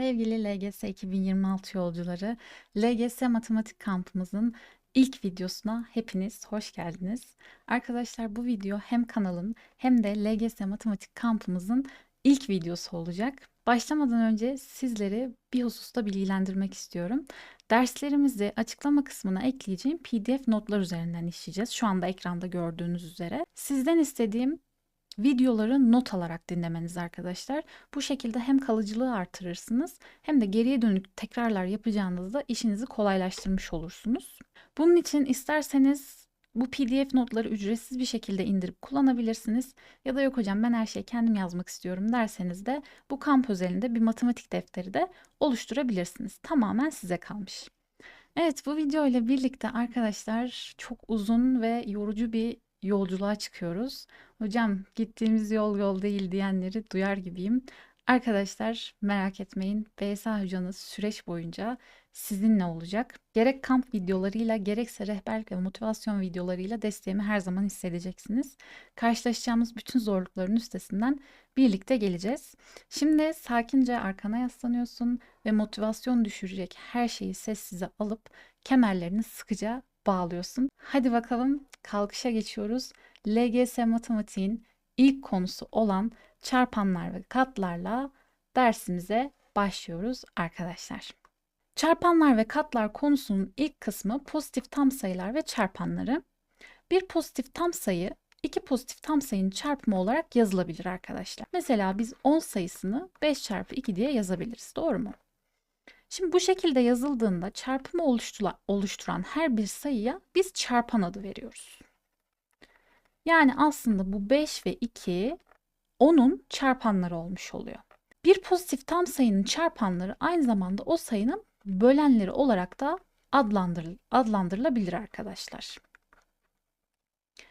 Sevgili LGS 2026 yolcuları, LGS Matematik Kampımızın ilk videosuna hepiniz hoş geldiniz. Arkadaşlar bu video hem kanalın hem de LGS Matematik Kampımızın ilk videosu olacak. Başlamadan önce sizleri bir hususta bilgilendirmek istiyorum. Derslerimizi açıklama kısmına ekleyeceğim PDF notlar üzerinden işleyeceğiz. Şu anda ekranda gördüğünüz üzere. Sizden istediğim videoları not alarak dinlemeniz arkadaşlar. Bu şekilde hem kalıcılığı artırırsınız hem de geriye dönük tekrarlar yapacağınızda işinizi kolaylaştırmış olursunuz. Bunun için isterseniz bu PDF notları ücretsiz bir şekilde indirip kullanabilirsiniz. Ya da yok hocam ben her şeyi kendim yazmak istiyorum derseniz de bu kamp özelinde bir matematik defteri de oluşturabilirsiniz. Tamamen size kalmış. Evet bu video ile birlikte arkadaşlar çok uzun ve yorucu bir yolculuğa çıkıyoruz. Hocam gittiğimiz yol yol değil diyenleri duyar gibiyim. Arkadaşlar merak etmeyin. BSA hocanız süreç boyunca sizinle olacak. Gerek kamp videolarıyla gerekse rehberlik ve motivasyon videolarıyla desteğimi her zaman hissedeceksiniz. Karşılaşacağımız bütün zorlukların üstesinden birlikte geleceğiz. Şimdi sakince arkana yaslanıyorsun ve motivasyon düşürecek her şeyi sessize alıp kemerlerini sıkıca bağlıyorsun. Hadi bakalım kalkışa geçiyoruz. LGS matematiğin ilk konusu olan çarpanlar ve katlarla dersimize başlıyoruz arkadaşlar. Çarpanlar ve katlar konusunun ilk kısmı pozitif tam sayılar ve çarpanları. Bir pozitif tam sayı iki pozitif tam sayının çarpımı olarak yazılabilir arkadaşlar. Mesela biz 10 sayısını 5 çarpı 2 diye yazabiliriz. Doğru mu? Şimdi bu şekilde yazıldığında çarpımı oluşturan her bir sayıya biz çarpan adı veriyoruz. Yani aslında bu 5 ve 2 10'un çarpanları olmuş oluyor. Bir pozitif tam sayının çarpanları aynı zamanda o sayının bölenleri olarak da adlandır, adlandırılabilir arkadaşlar.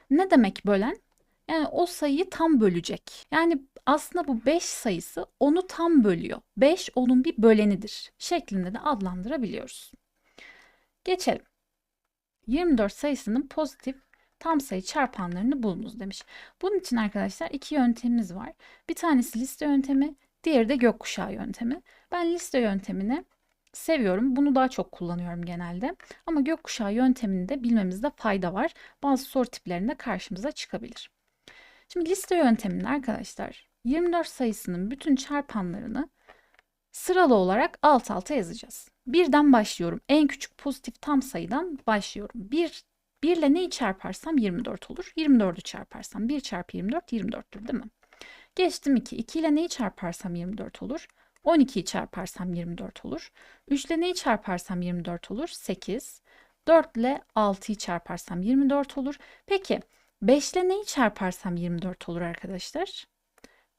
Ne demek bölen? Yani o sayıyı tam bölecek. Yani aslında bu 5 sayısı onu tam bölüyor. 5 onun bir bölenidir şeklinde de adlandırabiliyoruz. Geçelim. 24 sayısının pozitif tam sayı çarpanlarını bulunuz demiş. Bunun için arkadaşlar iki yöntemimiz var. Bir tanesi liste yöntemi, diğeri de gökkuşağı yöntemi. Ben liste yöntemini seviyorum. Bunu daha çok kullanıyorum genelde. Ama gökkuşağı yöntemini de bilmemizde fayda var. Bazı soru tiplerinde karşımıza çıkabilir. Şimdi liste yönteminde arkadaşlar 24 sayısının bütün çarpanlarını sıralı olarak alt alta yazacağız. Birden başlıyorum. En küçük pozitif tam sayıdan başlıyorum. 1 1 ile neyi çarparsam 24 olur. 24'ü çarparsam 1 çarpı 24 24'tür değil mi? Geçtim 2. 2 ile neyi çarparsam 24 olur. 12'yi çarparsam 24 olur. 3 ile neyi çarparsam 24 olur. 8. 4 ile 6'yı çarparsam 24 olur. Peki 5 ile neyi çarparsam 24 olur arkadaşlar?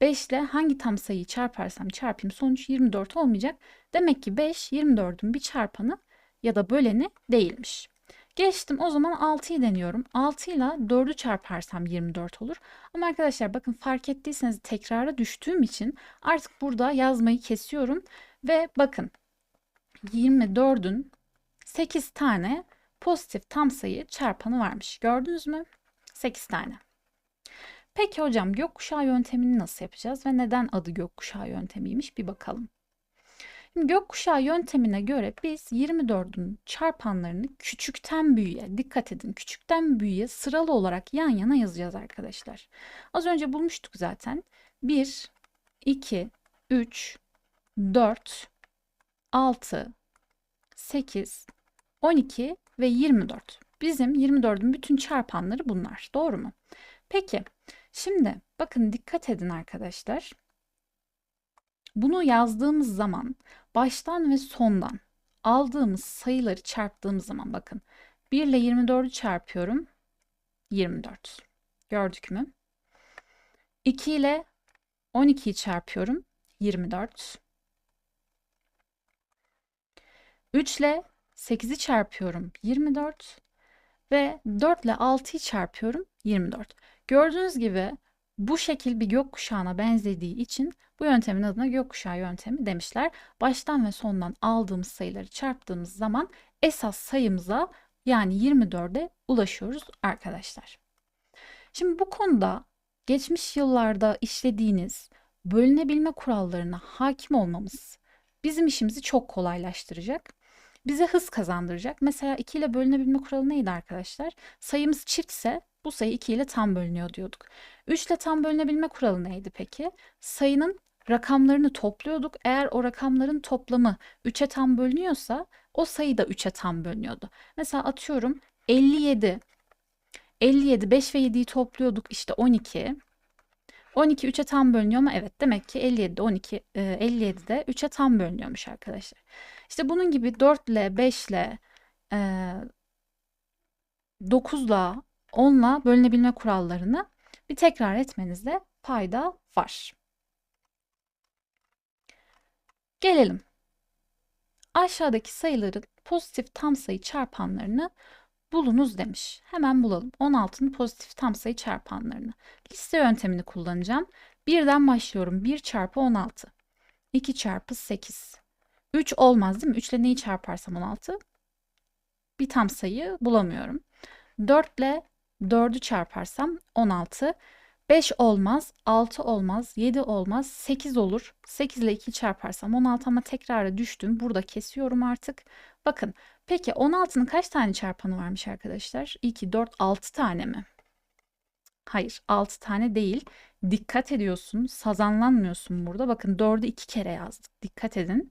5 ile hangi tam sayıyı çarparsam çarpayım sonuç 24 olmayacak. Demek ki 5 24'ün bir çarpanı ya da böleni değilmiş. Geçtim o zaman 6'yı deniyorum. 6 ile 4'ü çarparsam 24 olur. Ama arkadaşlar bakın fark ettiyseniz tekrara düştüğüm için artık burada yazmayı kesiyorum. Ve bakın 24'ün 8 tane pozitif tam sayı çarpanı varmış. Gördünüz mü? 8 tane. Peki hocam gökkuşağı yöntemini nasıl yapacağız ve neden adı gökkuşağı yöntemiymiş bir bakalım. Şimdi gökkuşağı yöntemine göre biz 24'ün çarpanlarını küçükten büyüğe, dikkat edin küçükten büyüğe sıralı olarak yan yana yazacağız arkadaşlar. Az önce bulmuştuk zaten. 1, 2, 3, 4, 6, 8, 12 ve 24. Bizim 24'ün bütün çarpanları bunlar. Doğru mu? Peki şimdi bakın dikkat edin arkadaşlar. Bunu yazdığımız zaman baştan ve sondan aldığımız sayıları çarptığımız zaman bakın 1 ile 24'ü çarpıyorum 24. Gördük mü? 2 ile 12'yi çarpıyorum 24. 3 ile 8'i çarpıyorum 24 ve 4 ile 6'yı çarpıyorum 24. Gördüğünüz gibi bu şekil bir gökkuşağına benzediği için bu yöntemin adına gökkuşağı yöntemi demişler. Baştan ve sondan aldığımız sayıları çarptığımız zaman esas sayımıza yani 24'e ulaşıyoruz arkadaşlar. Şimdi bu konuda geçmiş yıllarda işlediğiniz bölünebilme kurallarına hakim olmamız bizim işimizi çok kolaylaştıracak. Bize hız kazandıracak. Mesela 2 ile bölünebilme kuralı neydi arkadaşlar? Sayımız çiftse bu sayı 2 ile tam bölünüyor diyorduk. 3 ile tam bölünebilme kuralı neydi peki? Sayının rakamlarını topluyorduk. Eğer o rakamların toplamı 3'e tam bölünüyorsa o sayı da 3'e tam bölünüyordu. Mesela atıyorum 57. 57 5 ve 7'yi topluyorduk işte 12. 12 3'e tam bölünüyor mu? Evet demek ki 57 12 e, 57 de 3'e tam bölünüyormuş arkadaşlar. İşte bunun gibi 4 ile 5 ile 9 ile 10 ile bölünebilme kurallarını bir tekrar etmenizde fayda var. Gelelim. Aşağıdaki sayıların pozitif tam sayı çarpanlarını bulunuz demiş. Hemen bulalım. 16'nın pozitif tam sayı çarpanlarını. Liste yöntemini kullanacağım. 1'den başlıyorum. 1 çarpı 16. 2 çarpı 8. 3 olmaz değil mi? 3 ile neyi çarparsam 16? Bir tam sayı bulamıyorum. 4 ile 4'ü çarparsam 16. 5 olmaz, 6 olmaz, 7 olmaz, 8 olur. 8 ile 2 çarparsam 16 ama tekrara düştüm. Burada kesiyorum artık. Bakın peki 16'nın kaç tane çarpanı varmış arkadaşlar? 2, 4, 6 tane mi? Hayır 6 tane değil. Dikkat ediyorsun. Sazanlanmıyorsun burada. Bakın 4'ü 2 kere yazdık. Dikkat edin.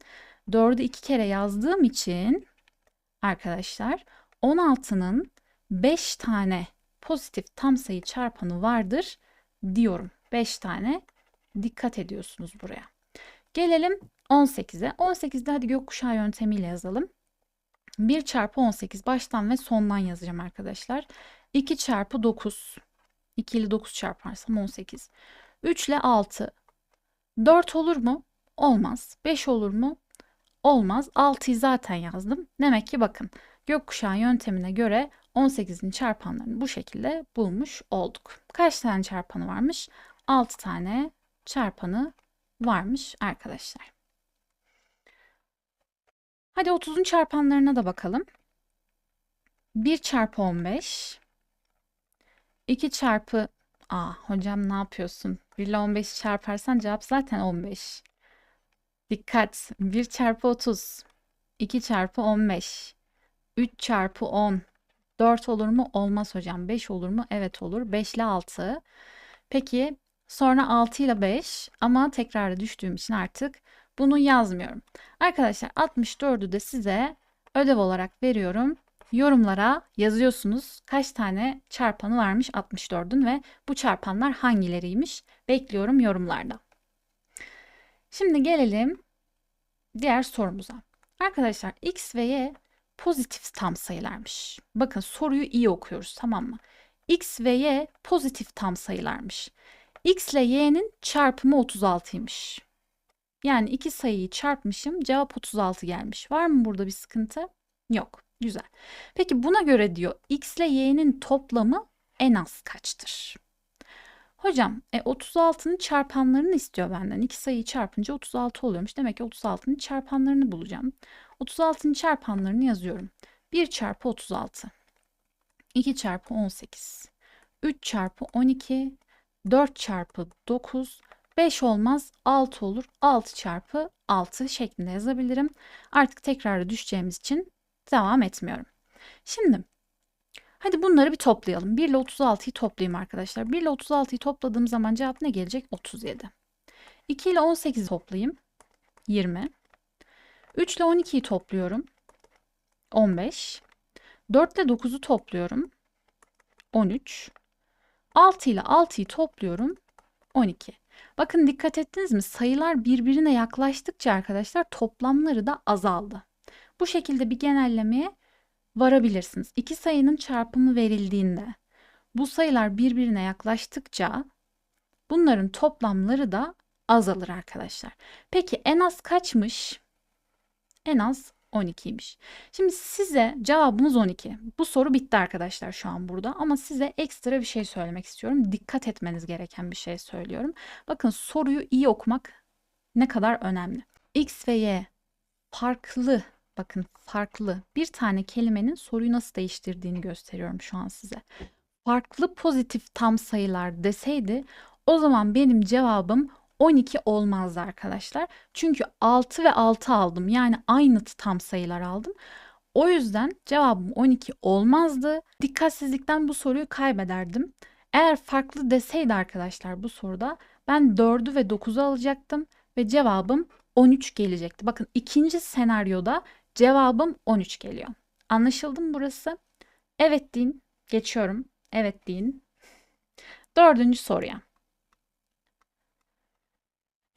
4'ü 2 kere yazdığım için arkadaşlar 16'nın 5 tane pozitif tam sayı çarpanı vardır diyorum. 5 tane dikkat ediyorsunuz buraya. Gelelim 18'e. 18'de hadi gökkuşağı yöntemiyle yazalım. 1 çarpı 18 baştan ve sondan yazacağım arkadaşlar. 2 çarpı 9. 2 ile 9 çarparsam 18. 3 ile 6. 4 olur mu? Olmaz. 5 olur mu? Olmaz. 6'yı zaten yazdım. Demek ki bakın gökkuşağı yöntemine göre 18'in çarpanlarını bu şekilde bulmuş olduk. Kaç tane çarpanı varmış? 6 tane çarpanı varmış arkadaşlar. Hadi 30'un çarpanlarına da bakalım. 1 çarpı 15. 2 çarpı... Aa hocam ne yapıyorsun? 1 ile 15 çarparsan cevap zaten 15. Dikkat. 1 çarpı 30. 2 çarpı 15. 3 çarpı 10. 4 olur mu? Olmaz hocam. 5 olur mu? Evet olur. 5 ile 6. Peki sonra 6 ile 5 ama tekrara düştüğüm için artık bunu yazmıyorum. Arkadaşlar 64'ü de size ödev olarak veriyorum. Yorumlara yazıyorsunuz kaç tane çarpanı varmış 64'ün ve bu çarpanlar hangileriymiş? Bekliyorum yorumlarda. Şimdi gelelim diğer sorumuza. Arkadaşlar x ve y pozitif tam sayılarmış. Bakın soruyu iyi okuyoruz tamam mı? X ve Y pozitif tam sayılarmış. X ile Y'nin çarpımı 36'ymış. Yani iki sayıyı çarpmışım cevap 36 gelmiş. Var mı burada bir sıkıntı? Yok. Güzel. Peki buna göre diyor X ile Y'nin toplamı en az kaçtır? Hocam e, 36'nın çarpanlarını istiyor benden. İki sayıyı çarpınca 36 oluyormuş. Demek ki 36'nın çarpanlarını bulacağım. 36'nın çarpanlarını yazıyorum. 1 çarpı 36. 2 çarpı 18. 3 çarpı 12. 4 çarpı 9. 5 olmaz 6 olur. 6 çarpı 6 şeklinde yazabilirim. Artık tekrara düşeceğimiz için devam etmiyorum. Şimdi hadi bunları bir toplayalım. 1 ile 36'yı toplayayım arkadaşlar. 1 ile 36'yı topladığım zaman cevap ne gelecek? 37. 2 ile 18'i toplayayım. 20. 3 ile 12'yi topluyorum. 15. 4 ile 9'u topluyorum. 13. 6 ile 6'yı topluyorum. 12. Bakın dikkat ettiniz mi? Sayılar birbirine yaklaştıkça arkadaşlar toplamları da azaldı. Bu şekilde bir genellemeye varabilirsiniz. İki sayının çarpımı verildiğinde bu sayılar birbirine yaklaştıkça bunların toplamları da azalır arkadaşlar. Peki en az kaçmış? En az 12'ymiş. Şimdi size cevabınız 12. Bu soru bitti arkadaşlar şu an burada ama size ekstra bir şey söylemek istiyorum. Dikkat etmeniz gereken bir şey söylüyorum. Bakın soruyu iyi okumak ne kadar önemli. X ve Y farklı bakın farklı bir tane kelimenin soruyu nasıl değiştirdiğini gösteriyorum şu an size. Farklı pozitif tam sayılar deseydi o zaman benim cevabım 12 olmazdı arkadaşlar. Çünkü 6 ve 6 aldım. Yani aynı tam sayılar aldım. O yüzden cevabım 12 olmazdı. Dikkatsizlikten bu soruyu kaybederdim. Eğer farklı deseydi arkadaşlar bu soruda ben 4'ü ve 9'u alacaktım ve cevabım 13 gelecekti. Bakın ikinci senaryoda cevabım 13 geliyor. Anlaşıldı mı burası? Evet deyin. Geçiyorum. Evet deyin. Dördüncü soruya.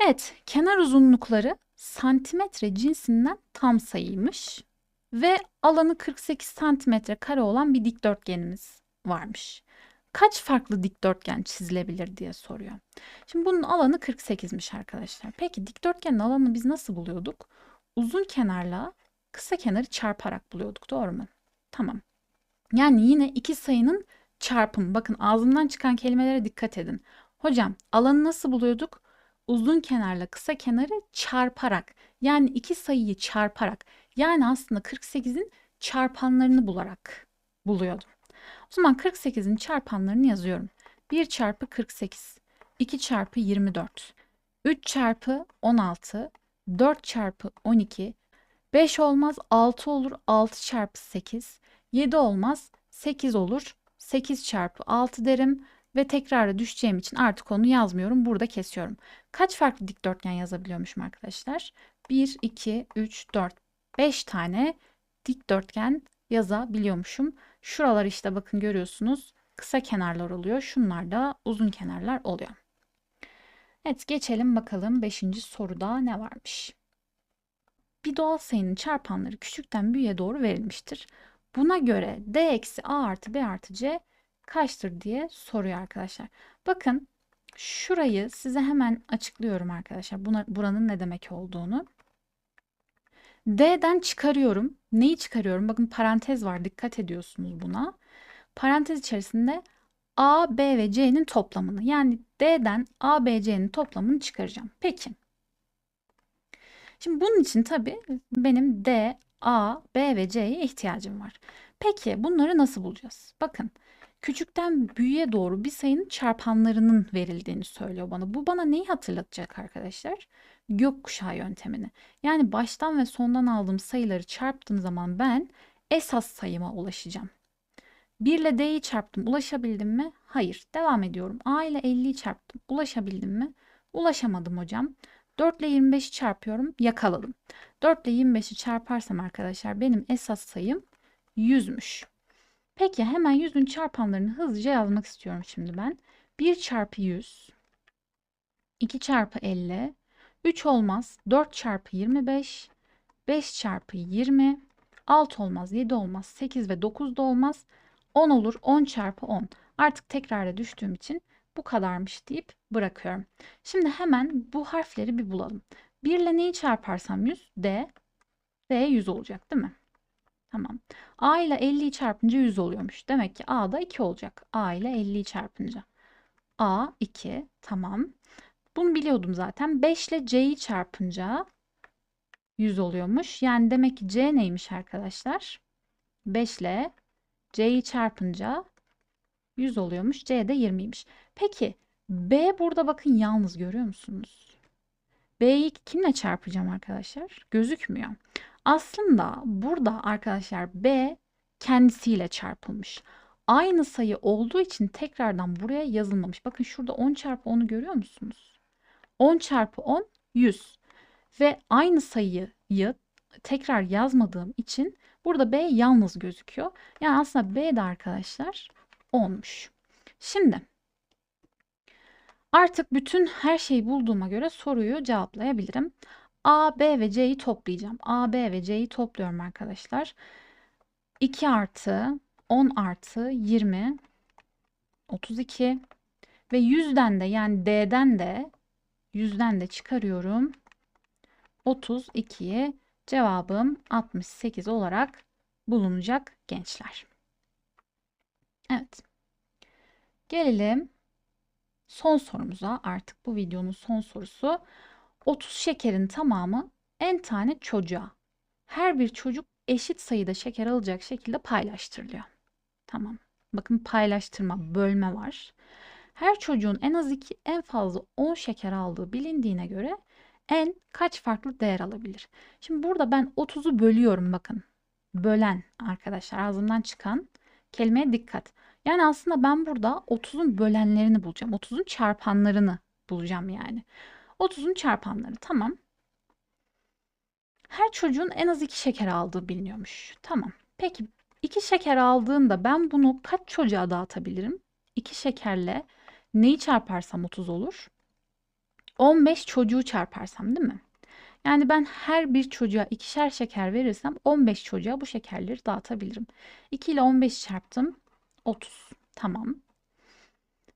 Evet, kenar uzunlukları santimetre cinsinden tam sayıymış ve alanı 48 santimetre kare olan bir dikdörtgenimiz varmış. Kaç farklı dikdörtgen çizilebilir diye soruyor. Şimdi bunun alanı 48'miş arkadaşlar. Peki dikdörtgenin alanını biz nasıl buluyorduk? Uzun kenarla kısa kenarı çarparak buluyorduk doğru mu? Tamam. Yani yine iki sayının çarpımı. Bakın ağzımdan çıkan kelimelere dikkat edin. Hocam alanı nasıl buluyorduk? Uzun kenarla kısa kenarı çarparak. Yani iki sayıyı çarparak. Yani aslında 48'in çarpanlarını bularak buluyordum. O zaman 48'in çarpanlarını yazıyorum. 1 çarpı 48, 2 çarpı 24, 3 çarpı 16, 4 çarpı 12, 5 olmaz 6 olur 6 çarpı 8, 7 olmaz 8 olur 8 çarpı 6 derim ve tekrara düşeceğim için artık onu yazmıyorum. Burada kesiyorum. Kaç farklı dikdörtgen yazabiliyormuşum arkadaşlar? 1, 2, 3, 4, 5 tane dikdörtgen yazabiliyormuşum. Şuralar işte bakın görüyorsunuz kısa kenarlar oluyor. Şunlar da uzun kenarlar oluyor. Evet geçelim bakalım 5. soruda ne varmış. Bir doğal sayının çarpanları küçükten büyüğe doğru verilmiştir. Buna göre d eksi a artı b artı c kaçtır diye soruyor arkadaşlar. Bakın şurayı size hemen açıklıyorum arkadaşlar. Buna, buranın ne demek olduğunu. D'den çıkarıyorum. Neyi çıkarıyorum? Bakın parantez var. Dikkat ediyorsunuz buna. Parantez içerisinde A, B ve C'nin toplamını yani D'den A, B, C'nin toplamını çıkaracağım. Peki. Şimdi bunun için tabii benim D, A, B ve C'ye ihtiyacım var. Peki bunları nasıl bulacağız? Bakın küçükten büyüğe doğru bir sayının çarpanlarının verildiğini söylüyor bana. Bu bana neyi hatırlatacak arkadaşlar? Gökkuşağı yöntemini. Yani baştan ve sondan aldığım sayıları çarptığım zaman ben esas sayıma ulaşacağım. 1 ile D'yi çarptım. Ulaşabildim mi? Hayır. Devam ediyorum. A ile 50'yi çarptım. Ulaşabildim mi? Ulaşamadım hocam. 4 ile 25'i çarpıyorum. Yakaladım. 4 ile 25'i çarparsam arkadaşlar benim esas sayım 100'müş. Peki hemen 100'ün çarpanlarını hızlıca yazmak istiyorum şimdi ben. 1 çarpı 100, 2 çarpı 50, 3 olmaz 4 çarpı 25, 5 çarpı 20, 6 olmaz 7 olmaz 8 ve 9 da olmaz 10 olur 10 çarpı 10. Artık tekrara düştüğüm için bu kadarmış deyip bırakıyorum. Şimdi hemen bu harfleri bir bulalım. 1 ile neyi çarparsam 100? D. D 100 olacak değil mi? Tamam. A ile 50'yi çarpınca 100 oluyormuş. Demek ki A da 2 olacak. A ile 50'yi çarpınca. A 2. Tamam. Bunu biliyordum zaten. 5 ile C'yi çarpınca 100 oluyormuş. Yani demek ki C neymiş arkadaşlar? 5 ile C'yi çarpınca 100 oluyormuş. C de 20'ymiş. Peki B burada bakın yalnız görüyor musunuz? B'yi kimle çarpacağım arkadaşlar? Gözükmüyor. Aslında burada arkadaşlar B kendisiyle çarpılmış. Aynı sayı olduğu için tekrardan buraya yazılmamış. Bakın şurada 10 çarpı 10'u görüyor musunuz? 10 çarpı 10 100. Ve aynı sayıyı tekrar yazmadığım için burada B yalnız gözüküyor. Yani aslında B de arkadaşlar 10'muş. Şimdi artık bütün her şeyi bulduğuma göre soruyu cevaplayabilirim. A, B ve C'yi toplayacağım. A, B ve C'yi topluyorum arkadaşlar. 2 artı 10 artı 20 32 ve 100'den de yani D'den de 100'den de çıkarıyorum. 32'ye cevabım 68 olarak bulunacak gençler. Evet. Gelelim son sorumuza. Artık bu videonun son sorusu. 30 şekerin tamamı en tane çocuğa. Her bir çocuk eşit sayıda şeker alacak şekilde paylaştırılıyor. Tamam. Bakın paylaştırma, bölme var. Her çocuğun en az 2, en fazla 10 şeker aldığı bilindiğine göre n kaç farklı değer alabilir? Şimdi burada ben 30'u bölüyorum bakın. Bölen arkadaşlar ağzımdan çıkan kelimeye dikkat. Yani aslında ben burada 30'un bölenlerini bulacağım. 30'un çarpanlarını bulacağım yani. 30'un çarpanları tamam. Her çocuğun en az 2 şeker aldığı biliniyormuş. Tamam. Peki 2 şeker aldığında ben bunu kaç çocuğa dağıtabilirim? 2 şekerle neyi çarparsam 30 olur? 15 çocuğu çarparsam değil mi? Yani ben her bir çocuğa ikişer şeker verirsem 15 çocuğa bu şekerleri dağıtabilirim. 2 ile 15 çarptım. 30. Tamam.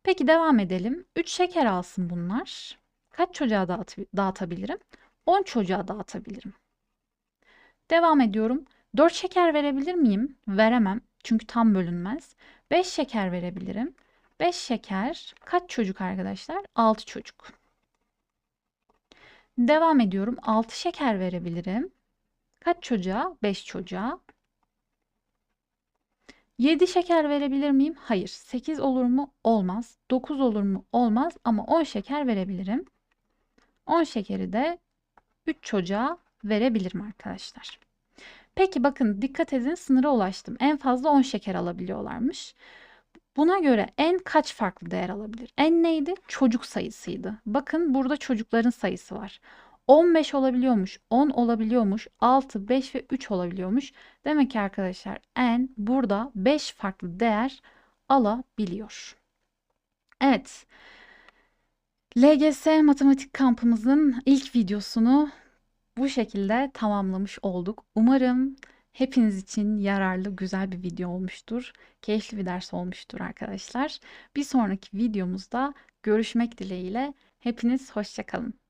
Peki devam edelim. 3 şeker alsın bunlar. Kaç çocuğa dağıt dağıtabilirim? 10 çocuğa dağıtabilirim. Devam ediyorum. 4 şeker verebilir miyim? Veremem. Çünkü tam bölünmez. 5 şeker verebilirim. 5 şeker kaç çocuk arkadaşlar? 6 çocuk. Devam ediyorum. 6 şeker verebilirim. Kaç çocuğa? 5 çocuğa. 7 şeker verebilir miyim? Hayır. 8 olur mu? Olmaz. 9 olur mu? Olmaz. Ama 10 şeker verebilirim. 10 şekeri de 3 çocuğa verebilirim arkadaşlar. Peki bakın dikkat edin sınıra ulaştım. En fazla 10 şeker alabiliyorlarmış. Buna göre en kaç farklı değer alabilir? En neydi? Çocuk sayısıydı. Bakın burada çocukların sayısı var. 15 olabiliyormuş, 10 olabiliyormuş, 6, 5 ve 3 olabiliyormuş. Demek ki arkadaşlar n burada 5 farklı değer alabiliyor. Evet. LGS matematik kampımızın ilk videosunu bu şekilde tamamlamış olduk. Umarım hepiniz için yararlı, güzel bir video olmuştur. Keyifli bir ders olmuştur arkadaşlar. Bir sonraki videomuzda görüşmek dileğiyle. Hepiniz hoşçakalın.